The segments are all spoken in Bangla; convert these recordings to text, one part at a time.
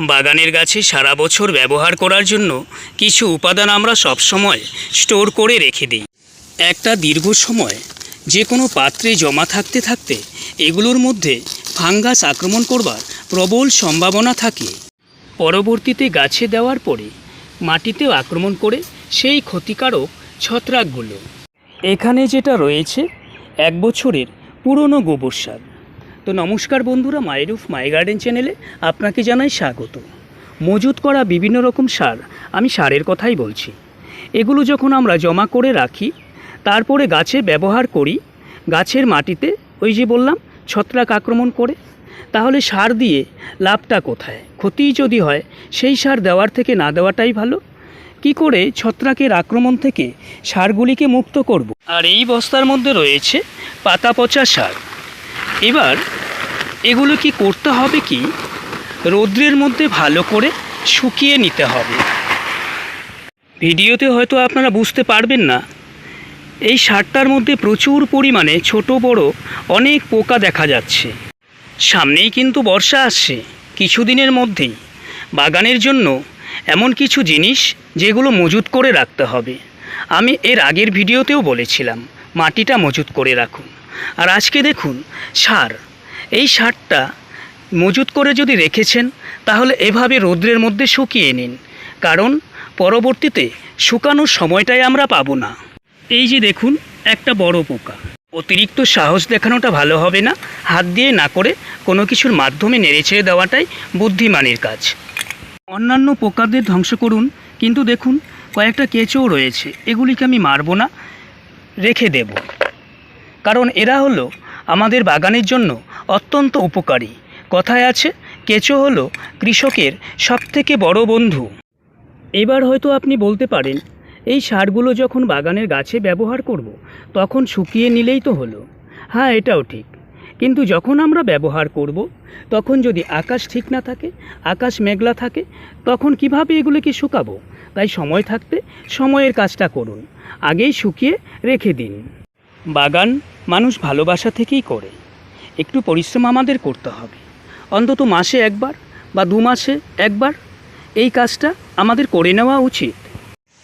বাগানের গাছে সারা বছর ব্যবহার করার জন্য কিছু উপাদান আমরা সবসময় স্টোর করে রেখে দিই। একটা দীর্ঘ সময় যে কোনো পাত্রে জমা থাকতে থাকতে এগুলোর মধ্যে ফাঙ্গাস আক্রমণ করবার প্রবল সম্ভাবনা থাকে। পরবর্তীতে গাছে দেওয়ার পরে মাটিতেও আক্রমণ করে সেই ক্ষতিকারক ছত্রাকগুলো। এখানে যেটা রয়েছে, এক বছরের পুরনো গোবর সার। তো নমস্কার বন্ধুরা মায়েরুফ মাই গার্ডেন চ্যানেলে আপনাকে জানাই স্বাগত। মজুত করা বিভিন্ন রকম সার, আমি সারের কথাই বলছি। এগুলো যখন আমরা জমা করে রাখি, তারপরে গাছে ব্যবহার করি, গাছের মাটিতে ওই যে বললাম, ছত্রাক আক্রমণ করে, তাহলে সার দিয়ে লাভটা কোথায়? ক্ষতিই যদি হয়, সেই সার দেওয়ার থেকে না দেওয়াটাই ভালো। কি করে ছত্রাকের আক্রমণ থেকে সারগুলিকে মুক্ত করব? আর এই বস্তার মধ্যে রয়েছে পাতা পচা সার। এবার এগুলো কি করতে হবে কি? রৌদ্রের মধ্যে ভালো করে শুকিয়ে নিতে হবে। ভিডিওতে হয়তো আপনারা বুঝতে পারবেন না, এই সারটার মধ্যে প্রচুর পরিমাণে ছোট বড় অনেক পোকা দেখা যাচ্ছে। সামনেই কিন্তু বর্ষা আসছে, কিছুদিনের মধ্যেই। বাগানের জন্য এমন কিছু জিনিস যেগুলো মজুত করে রাখতে হবে। আমি এর আগের ভিডিওতেও বলেছিলাম, মাটিটা মজুত করে রাখুন। আর আজকে দেখুন, সার এই সারটা মজুত করে যদি রেখেছেন, তাহলে এভাবে রৌদ্রের মধ্যে শুকিয়ে নিন। কারণ পরবর্তীতে শুকানোর সময়টাই আমরা পাবো না। এই যে দেখুন, একটা বড় পোকা। অতিরিক্ত সাহস দেখানোটা ভালো হবে না। হাত দিয়ে না করে কোনো কিছুর মাধ্যমে নেড়ে ছেড়ে দেওয়াটাই বুদ্ধিমানের কাজ। অন্যান্য পোকাদের ধ্বংস করুন, কিন্তু দেখুন, কয়েকটা কেঁচোও রয়েছে। এগুলিকে আমি মারবো না, রেখে দেব। কারণ এরা হলো আমাদের বাগানের জন্য অত্যন্ত উপকারী। কথায় আছে, কেঁচো হলো কৃষকের সবথেকে বড় বন্ধু। এবার হয়তো আপনি বলতে পারেন, এই সারগুলো যখন বাগানের গাছে ব্যবহার করব, তখন শুকিয়ে নিলেই তো হলো। হ্যাঁ এটাও ঠিক। কিন্তু যখন আমরা ব্যবহার করব, তখন যদি আকাশ ঠিক না থাকে, আকাশ মেঘলা থাকে, তখন কীভাবে এগুলোকে শুকাবো? তাই সময় থাকতে সময়ের কাজটা করুন। আগেই শুকিয়ে রেখে দিন। বাগান মানুষ ভালোবাসা থেকেই করে। একটু পরিশ্রম আমাদের করতে হবে। অন্তত মাসে একবার বা দু মাসে একবার এই কাজটা আমাদের করে নেওয়া উচিত।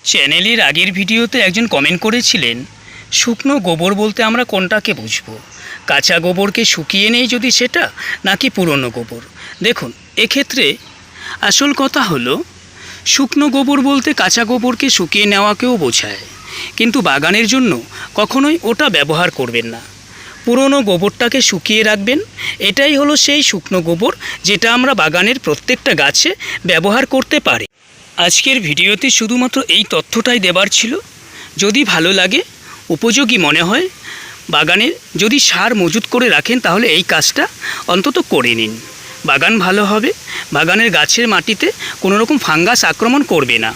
চ্যানেলের আগের ভিডিওতে একজন কমেন্ট করেছিলেন, শুকনো গোবর বলতে আমরা কোনটাকে বুঝব? কাঁচা গোবরকে শুকিয়ে নেই যদি সেটা, নাকি পুরনো গোবর? দেখুন, এক্ষেত্রে আসল কথা হলো, শুকনো গোবর বলতে কাঁচা গোবরকে শুকিয়ে নেওয়াকেও বোঝায়। কিন্তু বাগানের জন্য কখনোই ওটা ব্যবহার করবেন না। পুরনো গোবরটাকে শুকিয়ে রাখবেন। এটাই হলো সেই শুকনো গোবর যেটা আমরা বাগানের প্রত্যেকটা গাছে ব্যবহার করতে পারি। আজকের ভিডিওতে শুধুমাত্র এই তথ্যটাই দেবার ছিল। যদি ভালো লাগে, উপযোগী মনে হয়, বাগানে যদি সার মজুত করে রাখেন, তাহলে এই কাজটা অন্তত করে নিন। বাগান ভালো হবে। বাগানের গাছের মাটিতে কোনো রকম ফাঙ্গাস আক্রমণ করবে না।